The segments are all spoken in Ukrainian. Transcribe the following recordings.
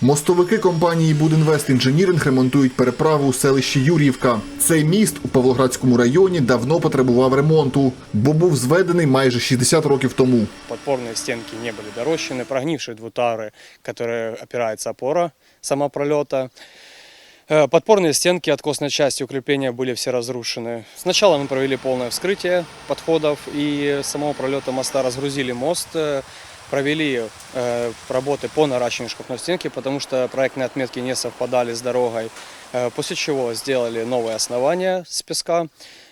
Мостовики компанії Будінвест Інженіринг ремонтують переправу у селищі Юрівка. Цей міст у Павлоградському районі давно потребував ремонту, бо був зведений майже 60 років тому. Подпорные стенки не были дорощены, прогнившие двутары, которые опирается опора сама пролета. Э, Подпорные стенки откосной части укрепления были все разрушены. Сначала мы провели полное вскрытие подходов и самого пролета моста разгрузили мост, э, провели э, работы по наращиванию шкафной стенки, потому что проектные отметки не совпадали с дорогой. Э, После чего сделали новое основание с песка,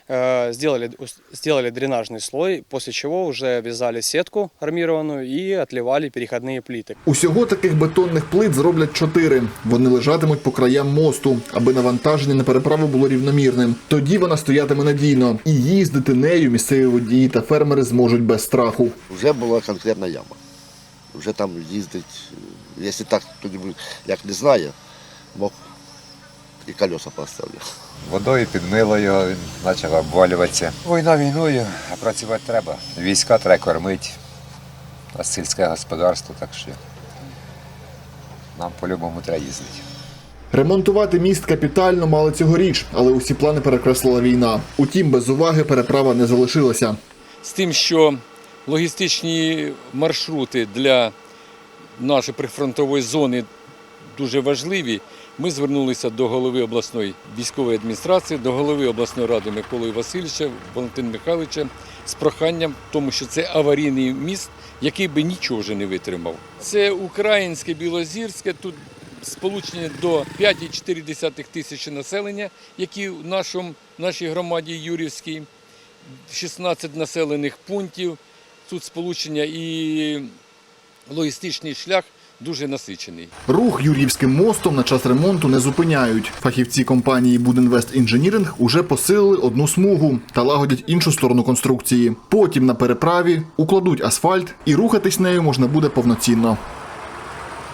э, сделали, сделали дренажный слой, после чего уже вязали сетку армированную и отливали переходные плиты. Усього таких бетонних плит зроблять чотири. Вони лежатимуть по краям мосту, аби навантаження на переправу було рівномірним. Тоді вона стоятиме надійно, і їздити нею місцеві водії та фермери зможуть без страху. вже була конкретна яма. Вже там їздить, якщо так хто-небудь як не знає, мог і колеса поставити. Водою підмило його, він почав обвалюватися. Війна війною, а працювати треба. Війська треба кормити, а сільське господарство, так що нам по-любому треба їздити. Ремонтувати міст капітально мали цьогоріч, але усі плани перекреслила війна. Утім, без уваги переправа не залишилася. з тим, що логістичні маршрути для нашої прифронтової зони дуже важливі. Ми звернулися до голови обласної військової адміністрації, до голови обласної ради Миколи Васильовича, Валентина Михайловича з проханням, тому що це аварійний міст, який би нічого вже не витримав. Це українське Білозірське, тут сполучення до 5,4 тисячі населення, які в нашому, нашій громаді Юрівській. 16 населених пунктів. Тут сполучення і логістичний шлях дуже насичений. Рух Юрівським мостом на час ремонту не зупиняють. Фахівці компанії Будинвест Інженіринг уже посилили одну смугу та лагодять іншу сторону конструкції. Потім на переправі укладуть асфальт і рухатись нею можна буде повноцінно.